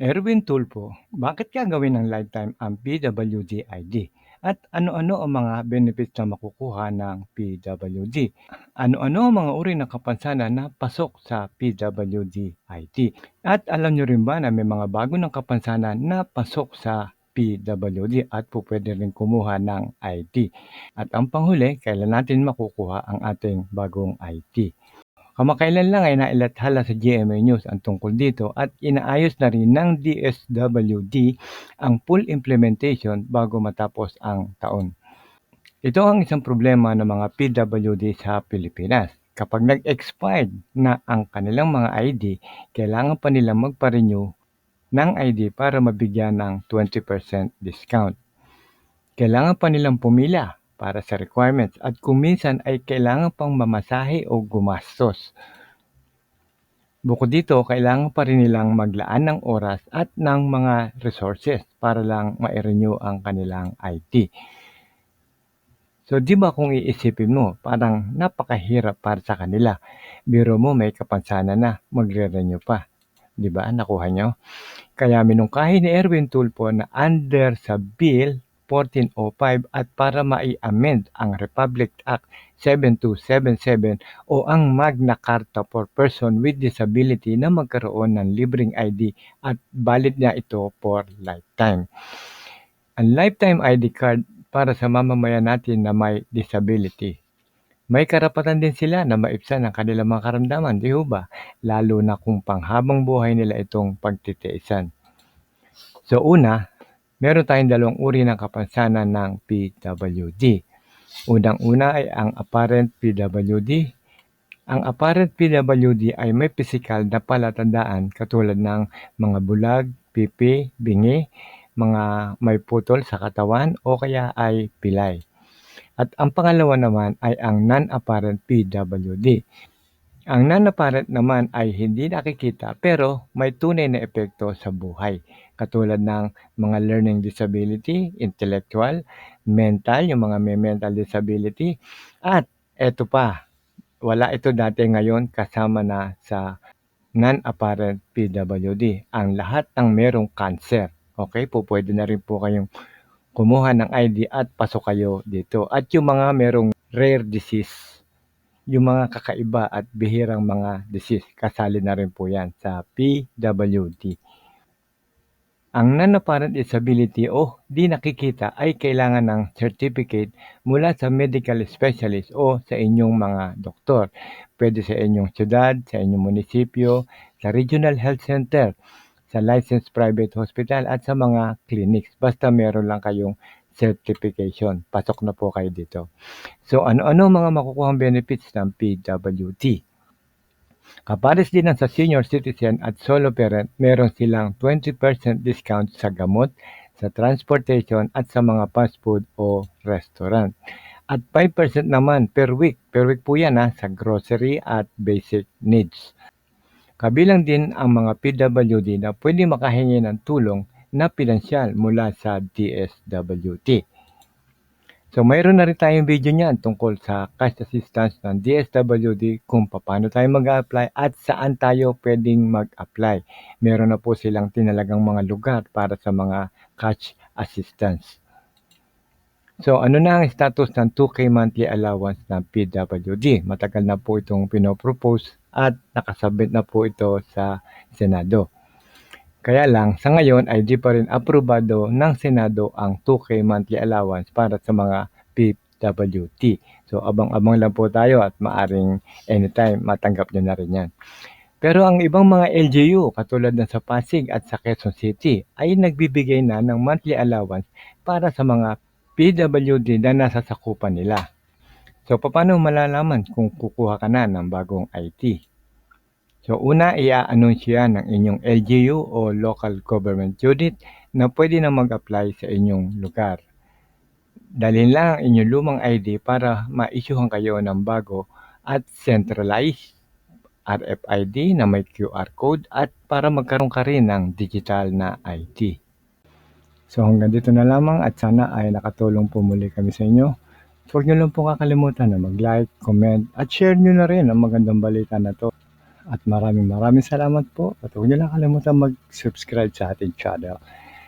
Erwin Tulfo, bakit gagawin ng lifetime ang PWD ID? At ano-ano ang mga benefits na makukuha ng PWD? Ano-ano ang mga uri ng kapansanan na pasok sa PWD ID? At alam nyo rin ba na may mga bago ng kapansanan na pasok sa PWD at po pwede rin kumuha ng ID? At ang panghuli, kailan natin makukuha ang ating bagong ID? Kamakailan lang ay nailathala sa GMA News ang tungkol dito at inaayos na rin ng DSWD ang full implementation bago matapos ang taon. Ito ang isang problema ng mga PWD sa Pilipinas. Kapag nag-expired na ang kanilang mga ID, kailangan pa nilang magpa-renew ng ID para mabigyan ng 20% discount. Kailangan pa nilang pumila para sa requirements at kung minsan ay kailangan pang mamasahe o gumastos. Bukod dito, kailangan pa rin nilang maglaan ng oras at ng mga resources para lang ma-renew ang kanilang IT. So, di ba kung iisipin mo, parang napakahirap para sa kanila. Biro mo may kapansanan na, magre-renew pa. Di ba? Nakuha nyo? Kaya minungkahi ni Erwin Tulpo na under sa bill 1405 at para mai-amend ang Republic Act 7277 o ang Magna Carta for Person with Disability na magkaroon ng libreng ID at valid niya ito for lifetime. Ang lifetime ID card para sa mamamayan natin na may disability. May karapatan din sila na maipsan ang kanilang mga karamdaman, di ba? Lalo na kung panghabang buhay nila itong pagtitiisan. So una, meron tayong dalawang uri ng kapansanan ng PWD. Unang-una ay ang apparent PWD. Ang apparent PWD ay may pisikal na palatandaan katulad ng mga bulag, pipi, bingi, mga may putol sa katawan o kaya ay pilay. At ang pangalawa naman ay ang non-apparent PWD. Ang non-apparent naman ay hindi nakikita pero may tunay na epekto sa buhay. Katulad ng mga learning disability, intellectual, mental, yung mga may mental disability. At eto pa, wala ito dati ngayon kasama na sa non-apparent PWD. Ang lahat ng merong cancer. Okay po, pwede na rin po kayong kumuha ng ID at pasok kayo dito. At yung mga merong rare disease, yung mga kakaiba at bihirang mga disease, kasali na rin po yan sa PWD. Ang non-apparent disability o di nakikita ay kailangan ng certificate mula sa medical specialist o sa inyong mga doktor. Pwede sa inyong syudad, sa inyong munisipyo, sa regional health center, sa licensed private hospital at sa mga clinics. Basta meron lang kayong certification. Pasok na po kayo dito. So ano-ano mga makukuhang benefits ng PWD? Kapares din sa senior citizen at solo parent, meron silang 20% discount sa gamot, sa transportation at sa mga fast food o restaurant. At 5% naman per week. Per week po yan ha, sa grocery at basic needs. Kabilang din ang mga PWD na pwede makahingi ng tulong na pinansyal mula sa DSWT. So mayroon na rin tayong video niyan tungkol sa cash assistance ng DSWD kung paano tayo mag-apply at saan tayo pwedeng mag-apply. Meron na po silang tinalagang mga lugar para sa mga cash assistance. So ano na ang status ng 2K monthly allowance ng PWD? Matagal na po itong pinopropose at nakasabit na po ito sa Senado. Kaya lang, sa ngayon ay di pa rin aprobado ng Senado ang 2K monthly allowance para sa mga PWT. So abang-abang lang po tayo at maaring anytime matanggap nyo na rin yan. Pero ang ibang mga LGU katulad ng sa Pasig at sa Quezon City ay nagbibigay na ng monthly allowance para sa mga PWD na nasa sakupan nila. So paano malalaman kung kukuha ka na ng bagong IT? So una, i-anunsya ng inyong LGU o local government unit na pwede na mag-apply sa inyong lugar. Dalhin lang ang inyong lumang ID para ma-issuehan kayo ng bago at centralized RFID na may QR code at para magkaroon ka rin ng digital na ID. So hanggang dito na lamang at sana ay nakatulong po muli kami sa inyo. Huwag nyo lang po kakalimutan na mag-like, comment at share nyo na rin ang magandang balita na to At maraming maraming salamat po at huwag niyo lang kalimutan mag-subscribe sa ating channel.